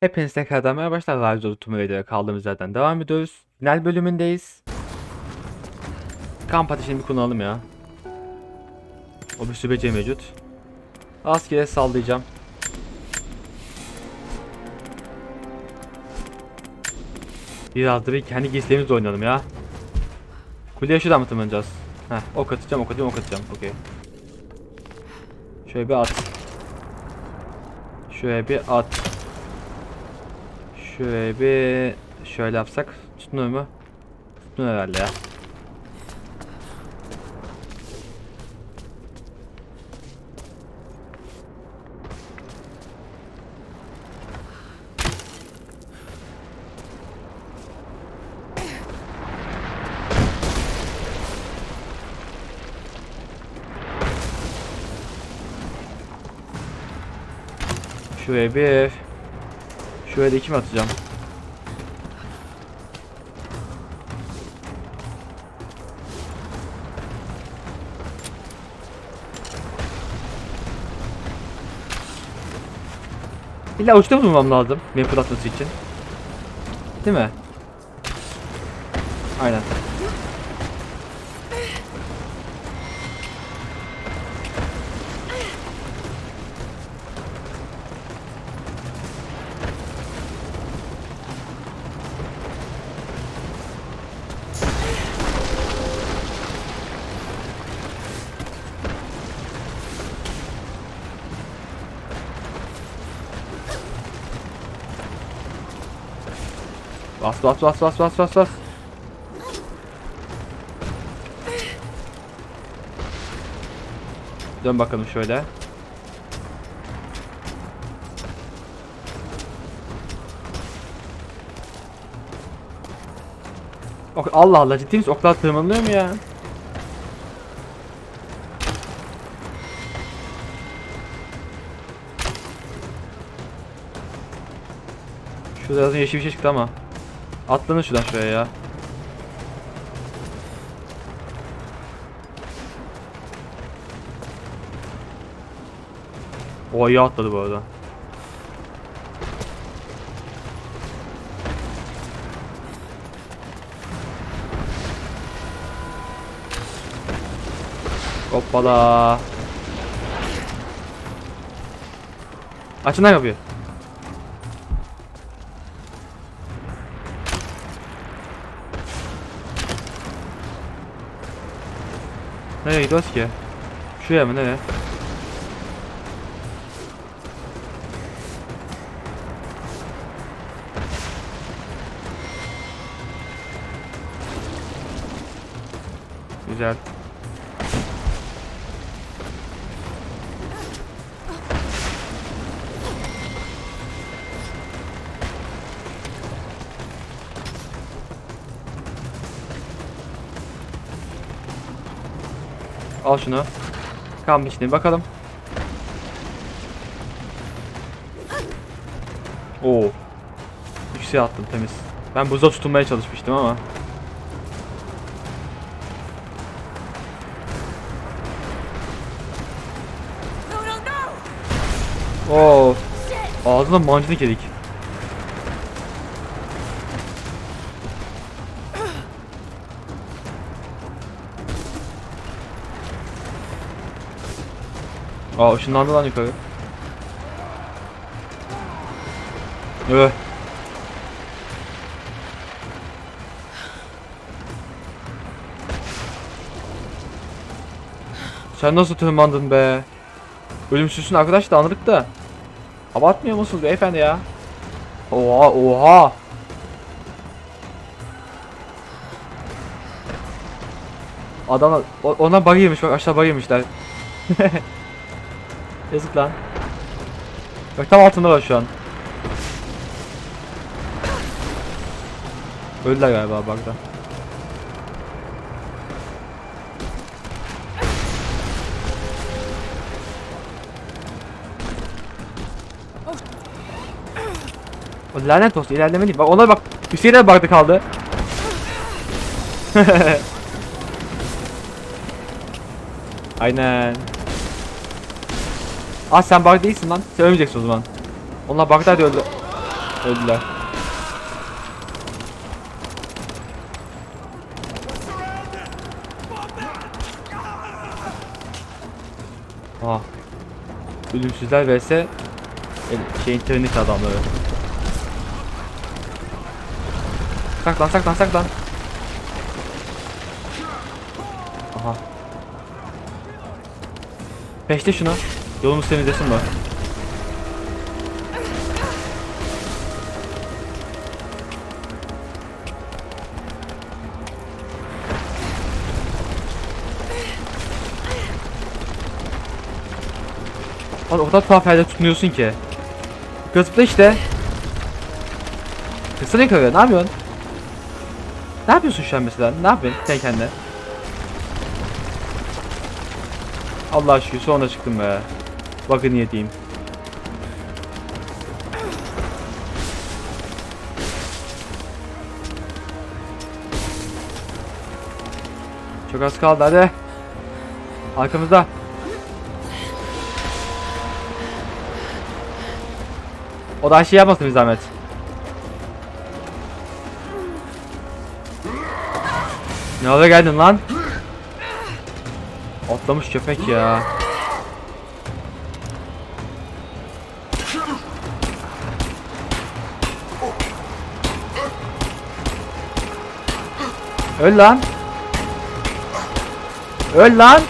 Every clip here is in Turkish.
Hepiniz tekrardan merhaba arkadaşlar. Rise of Tomb kaldığımız yerden devam ediyoruz. Final bölümündeyiz. Kamp ateşini bir kullanalım ya. O bir sübece mevcut. Askere sallayacağım. Biraz da bir kendi giysilerimizle oynayalım ya. Kuleye şuradan mı tırmanacağız? Heh, ok atacağım, ok atacağım, ok atacağım. Okey. Şöyle bir at. Şöyle bir at. Şöyle bir şöyle yapsak tutunur mu? Tutunur herhalde ya. Şuraya bir Şuraya da iki mi atacağım? İlla uçta bulmam lazım beni fırlatması için. Değil mi? Aynen. Bas bas bas bas bas bas bas. Dön bakalım şöyle. Allah Allah ciddi misin? Oklar tırmanılıyor mu ya? Şurada yazın yeşil bir şey çıktı ama. Atlanın şuradan şuraya ya. O iyi atladı bu arada. Hoppala. Açın lan kapıyı. Nereye gidiyoruz ki? Şuraya mı nereye? Güzel. Al şunu. Kamp içine bakalım. Oo. Yükseğe attım temiz. Ben buza tutunmaya çalışmıştım ama. Oo. Ağzına mancınık yedik. Aa ışınlandı lan yukarı. Öh. Sen nasıl tırmandın be? Ölümsüzsün arkadaş da anladık da. Abartmıyor musunuz beyefendi ya? Oha oha. Adamlar o- ona bug yemiş bak aşağı bug. Yazık lan. Bak tam altında var şu an. Öldüler galiba bug'da. O lanet olsun ilerleme. Bak ona bak. Hüseyin de bug'da kaldı. Aynen. Ah sen bug değilsin lan. Sen ölmeyeceksin o zaman. Onlar bug'daydı öldü. Öldüler. Aha. Ölümsüzler vs şeyin Trinity adamları. Saklan saklan saklan. Aha. Peşte şunu. Yolumuz temizlesin bak. Abi o kadar tuhaf yerde tutunuyorsun ki. Gözükle işte. Kısır yakalıyor. Ne yapıyorsun? Ne yapıyorsun şu an mesela? Ne yapıyorsun sen kendine? Allah şükür sonra çıktım be. Bakın yediğim. Çok az kaldı hadi. Arkamızda. O da şey yapmasın bir zahmet. Ne oldu geldin lan? Atlamış köpek ya. Öl lan. Öl lan.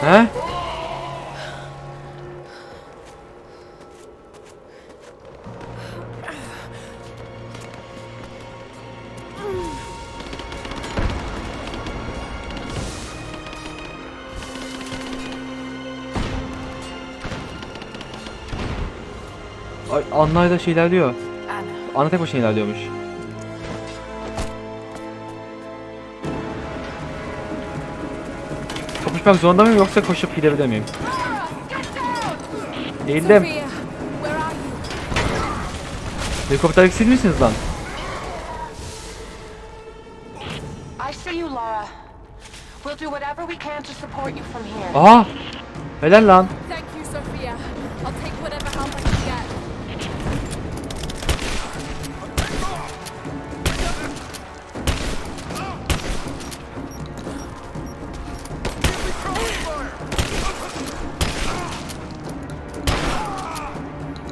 He? Ay Anlay da şey ilerliyor. Anna tek başına ilerliyormuş. Kapışmak zorunda mıyım yoksa koşup gidebilir miyim? Değildim. Helikopterdeki siz misiniz lan? I see you,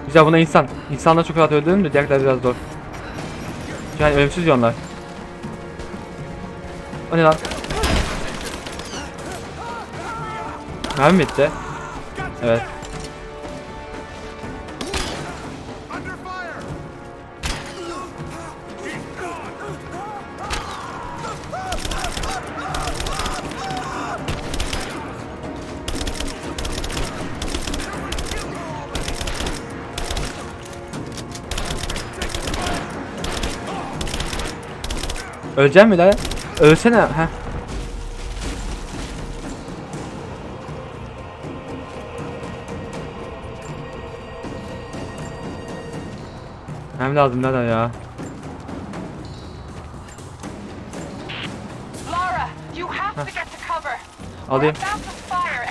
Güzel buna insan. İnsanlar çok rahat öldürürüm de diğerler biraz zor. Yani ölümsüz ya onlar. O ne lan? Mermi bitti. Evet. Öleceğim mi lan? Ölsene. Heh. Hem lazım nereden ya? Laura, you have to get to cover. We're Alayım. about to fire,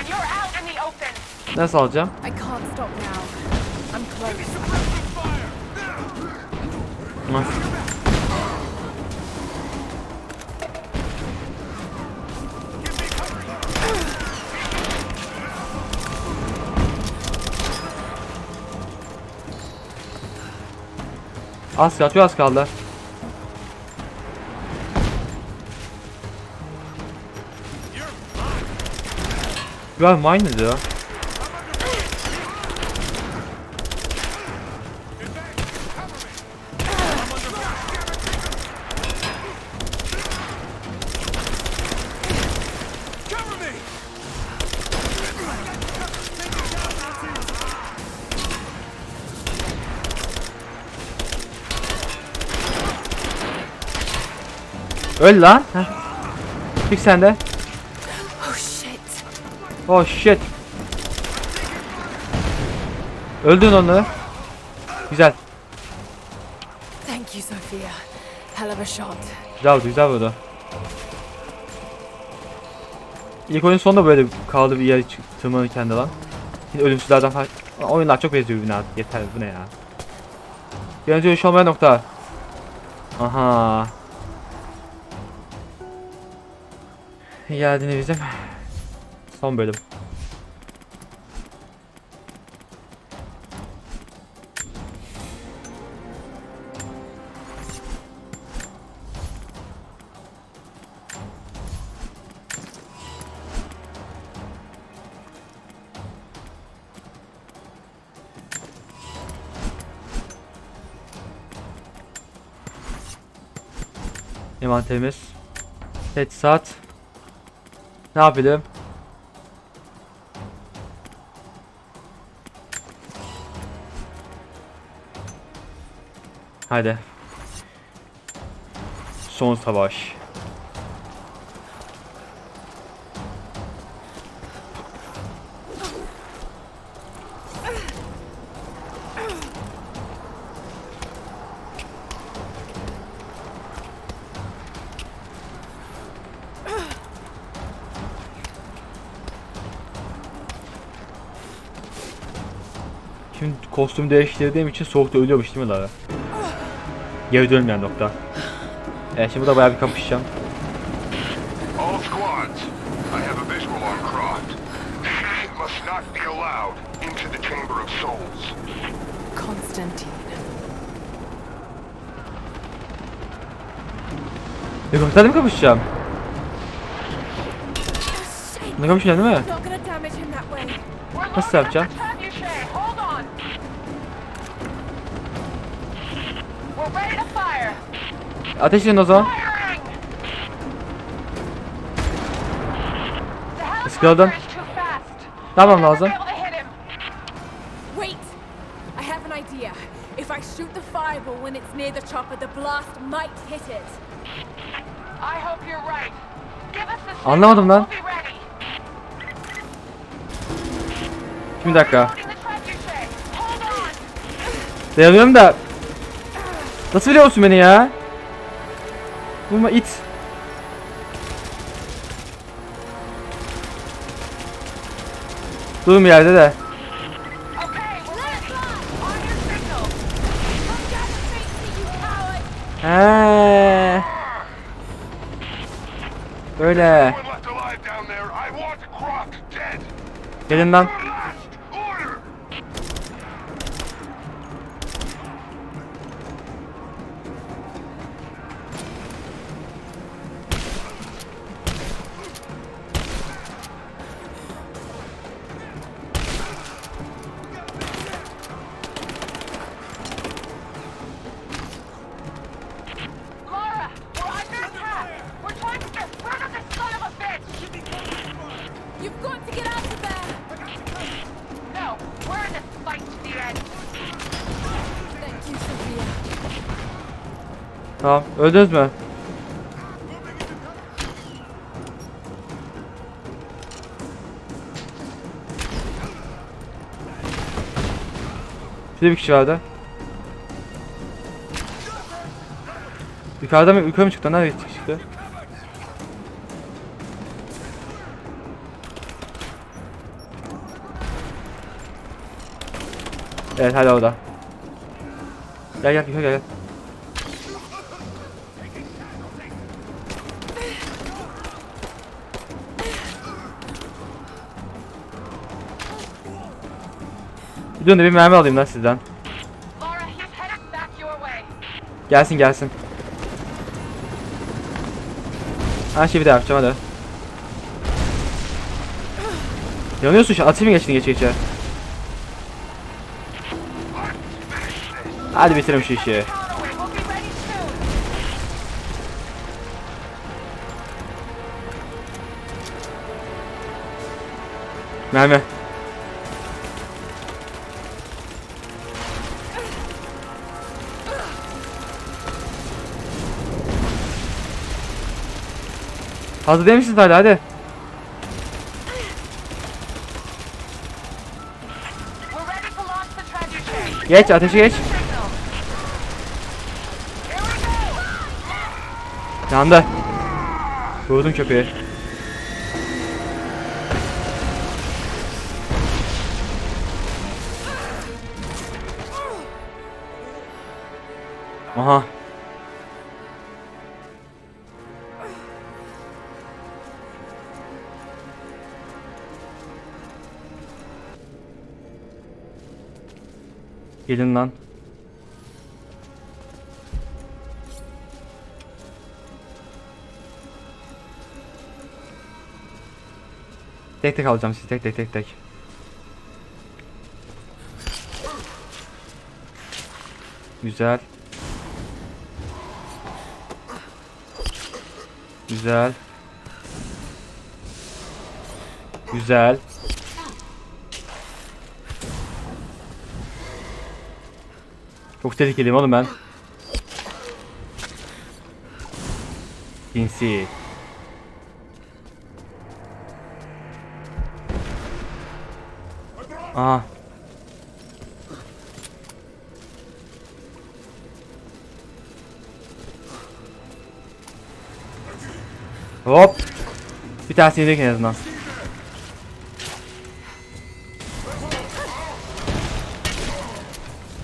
Az çok az kaldı. Ya mine diyor. Öl lan. Heh. Çık sen de. Oh shit. Oh shit. Öldün onu. Güzel. Thank you, Sophia. Hell of a shot. Güzel güzel vurdu. İlk oyun sonunda böyle kaldı bir yer tırmanırken de lan. Yine ölümsüzlerden falan. Oyunlar çok benziyor birbirine artık. Yeter bu ne ya. Yönetici iş olmayan nokta. Aha. Geldiğini bizim. Son bölüm. Envanterimiz. Teçhizat. Ne yapalım? Hadi. Son savaş. Kostüm değiştirdiğim için soğukta ölüyormuş değil mi Lara? Geri dönmeyen nokta. Evet şimdi burada bayağı bir kapışacağım. All squads, I have a visual on Croft. She must not be allowed into the Chamber of Souls. Constantine. Helikopterle mi kapışacağım? Ne kapışacağım değil mi? Nasıl yapacağım? To hit him. Wait! I have an idea. If I shoot the fireball when it's near the chopper, the blast might hit it. I hope you're right. Give us the signal. Anlamadım lan. We'll be ready. Şimdi bir dakika. Dayanıyorum da. Nasıl biliyor musun beni ya? Vurma it. Durun bir yerde de. Okay, we're ready. On Tamam. Öldünüz mü? Şurada bir kişi vardı. Yukarıda mı? Yukarı mı çıktı? Nereye çıktı? Evet hadi orada. Gel gel yukarı gel. gel. Dön de bir mermi alayım lan sizden. Gelsin gelsin. Her şeyi bir de yapacağım hadi. Yanıyorsun şu atayım mı geçtin geç geçe? Hadi bitirelim şu işi. Mermi. Hazır değil misiniz hala hadi. Geç ateşi geç. Yandı. Vurdum köpeği. Gelin lan. Tek tek alacağım sizi tek tek tek tek. Güzel. Güzel. Güzel. Çok tehlikeliyim oğlum ben. Sinsi. Aa. Hop. Bir tanesi yedik en azından.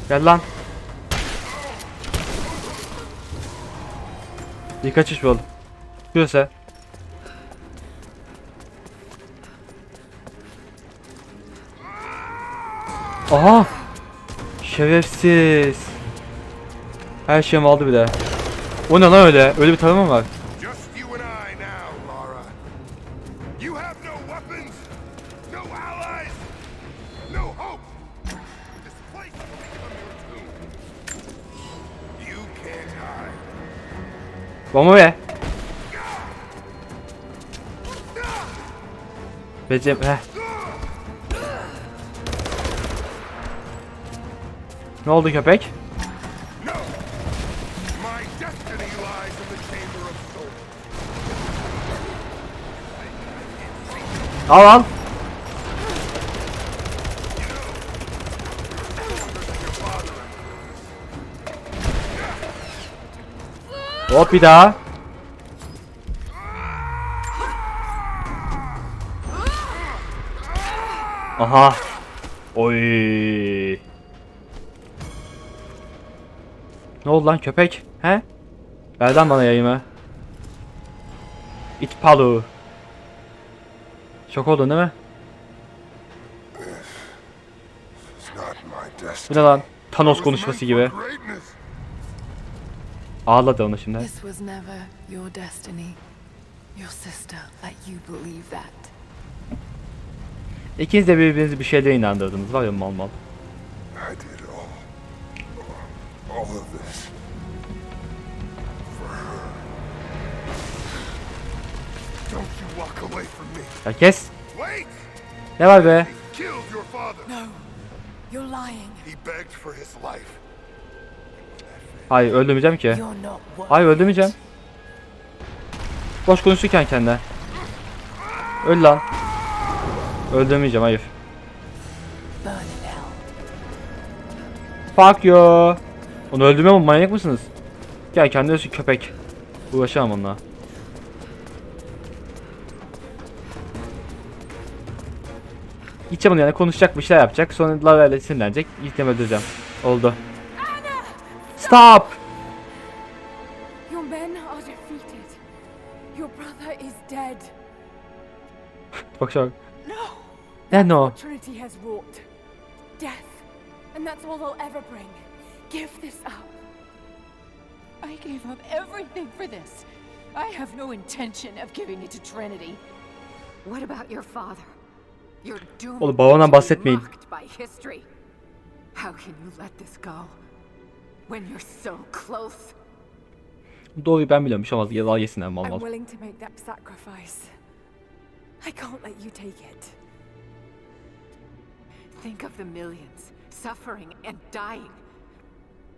Gel lan. Bir kaçış oldu. Şurası. Aha! Şerefsiz. Her şeyimi aldı bir de. O ne lan öyle? Öyle bir tanımım var. Bomba be. Becem heh. Ne oldu köpek? My Hop bir daha. Aha. Oy. Ne oldu lan köpek? He? Ver lan bana yayımı. İt palu. Şok oldun değil mi? Bu ne lan? Thanos konuşması gibi. Ağladı onu şimdi. This was never your destiny. Your sister let you believe that. İkiniz de birbirinizi bir şeylere inandırdınız var ya mal mal. I did all. All of this. For her. Don't you walk away from me. Ya kes. Wait! Ne var be? He killed your father. No, you're lying. He begged for his life. Hayır öldürmeyeceğim ki. Hayır öldürmeyeceğim. Boş konuşurken kendine. Öl lan. Öldürmeyeceğim hayır. Fuck you. Onu öldürmüyor mu? Manyak mısınız? Gel kendi ölsün köpek. Uğraşamam onunla. Gideceğim onu yani konuşacak bir şeyler yapacak. Sonra Lara ile sinirlenecek. Gideceğim öldüreceğim. Oldu. Stop! Your men are defeated. Your brother is dead. Bak şu an. No! Ne no? Trinity has wrought. Death. And that's all they'll ever bring. Give this up. I gave up everything for this. I have no intention of giving it to Trinity. What about your father? You're doomed Oğlum babamdan to be bahsetmeyin. mocked by history. How can you let this go? When you're so close? Doğruyu ben biliyorum. Bir şey olmaz. Yalan yesinler mal I'm willing to make that sacrifice. I can't let you take it. Think of the millions suffering and dying.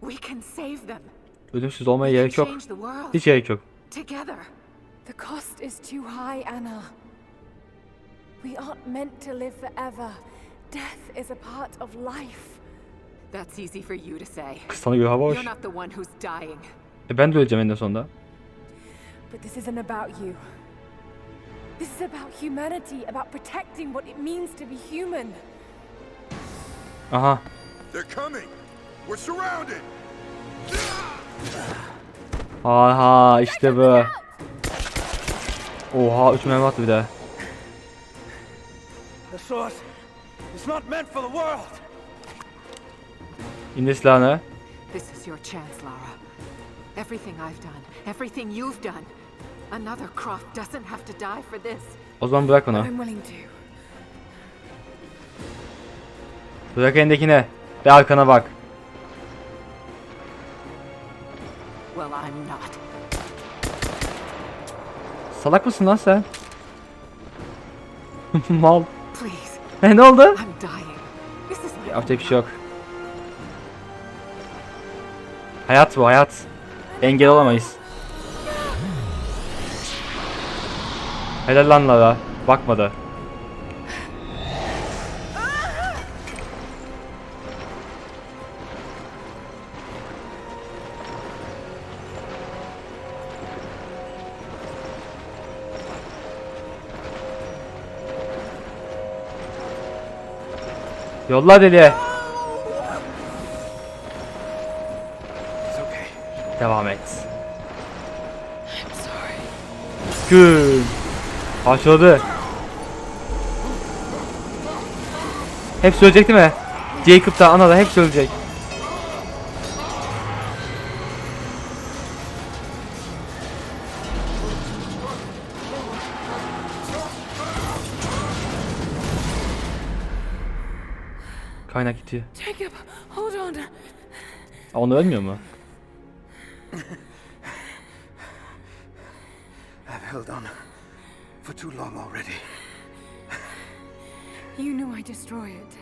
We can save them. Ölümsüz olmaya We can gerek yok. change the world Hiç gerek yok. together. The cost is too high, Anna. We aren't meant to live forever. Death is a part of life. That's easy for you to say. Kız sana göre hava hoş. You're not the one who's dying. E ben de öleceğim eninde sonunda. But this isn't about you. This is about humanity, about protecting what it means to be human. Aha. They're coming. We're surrounded. Aha işte bu. Oha 3 mermi attı bir de. The sword is not meant for the world. İndir silahını. This is your chance, Lara. Everything I've done, everything you've done. Another Croft doesn't have to die for this. O zaman bırak onu. I'm willing to. Bırak elindekini. Ve arkana bak. Well, I'm not. Salak mısın lan sen? Mal. Please, E, ne oldu? I'm dying. This is my Yapacak bir şey yok. Hayat bu hayat. Engel olamayız. Helal lan Lara. Bakmadı. Yolla deli. Gün. Başladı. Hepsi ölecek değil mi? Jacob da ana da hepsi ölecek. Kaynak gidiyor. Jacob, hold on. Onu ölmüyor mu? You knew I'd destroy it.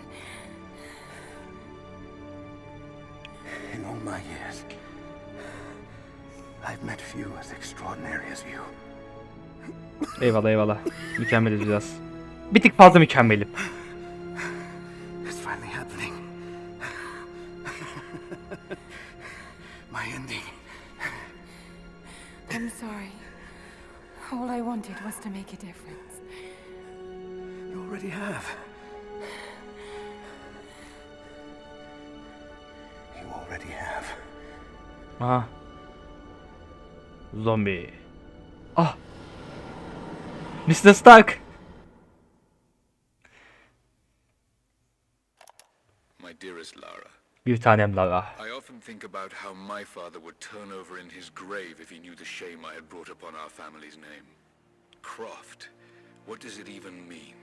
In all my years, I've met few as extraordinary as you. Eyvallah eyvallah. Mükemmeliz biraz. Bir tık fazla mükemmelim. Mr. Stark. My dearest Lara, Lara. I often think about how my father would turn over in his grave if he knew the shame I had brought upon our family's name. Croft, what does it even mean?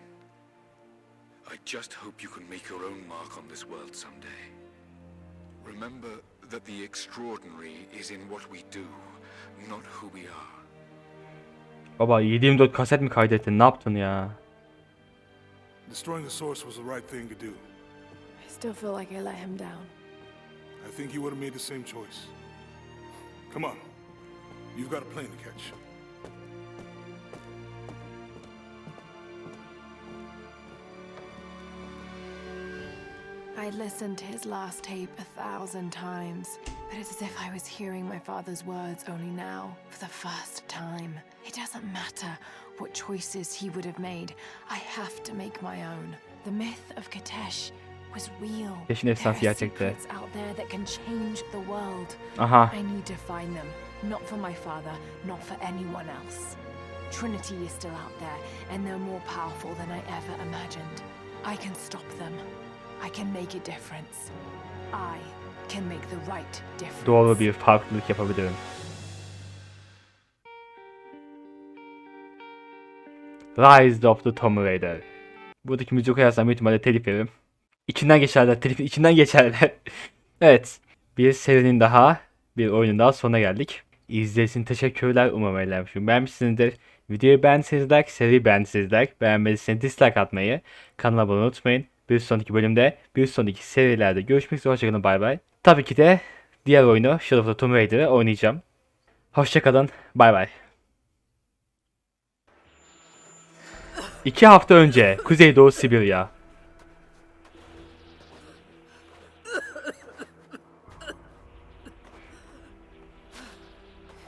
I just hope you can make your own mark on this world someday. Remember that the extraordinary is in what we do, not who we are. Baba 724 kaset mi kaydettin? Ne yaptın ya? Destroying the source was the right thing to do. I still feel like I let him down. I think you would have made the same choice. Come on. You've got a plane to catch. I'd listened to his last tape a thousand times, but it's as if I was hearing my father's words only now, for the first time. It doesn't matter what choices he would have made, I have to make my own. The myth of Katesh was real. There are secrets out there that can change the world. Aha. I need to find them, not for my father, not for anyone else. Trinity is still out there, and they're more powerful than I ever imagined. I can stop them. I can make a difference. I Doğru bir farklılık yapabilirim. Rise of the Tomb Raider. Buradaki müzik koyarsam büyük ihtimalle telif yerim. İçinden geçerler, telifin içinden geçerler. evet, bir serinin daha, bir oyunun daha sonuna geldik. İzlediğiniz için teşekkürler. Umarım eğlenmişim. Beğenmişsinizdir. Videoyu beğendiyseniz like, seri beğendiyseniz like, beğenmediyseniz dislike atmayı, kanala abone olmayı unutmayın. Bir sonraki bölümde, bir sonraki serilerde görüşmek üzere. Hoşçakalın, bay bay. Tabii ki de diğer oyunu Shadow of the Tomb Raider'ı oynayacağım. Hoşçakalın, bay bay. İki hafta önce Kuzeydoğu Sibirya.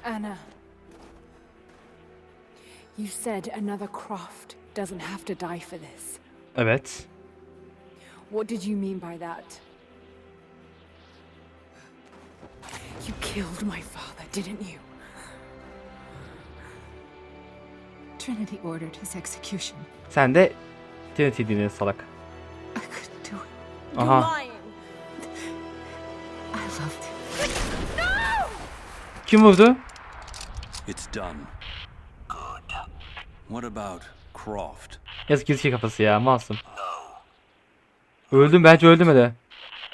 Anna. You said another Croft doesn't have to die for this. Evet. What did you mean by that? You killed my father, didn't you? Trinity ordered his execution. Sen de Trinity dinle salak. I couldn't do it. Aha. I loved. No! Kim vurdu? It's done. Good. What about Croft? Yazık girişi şey kafası ya masum. Öldüm bence öldüm hele.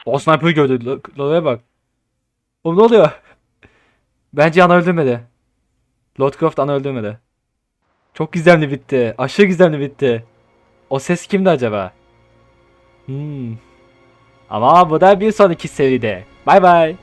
O sniper'ı gördü. Lolaya bak. Oğlum ne oluyor? Bence ana öldürmedi. Lord Croft ana öldürmedi. Çok gizemli bitti. Aşırı gizemli bitti. O ses kimdi acaba? Hmm. Ama bu da bir sonraki seride. Bay bay.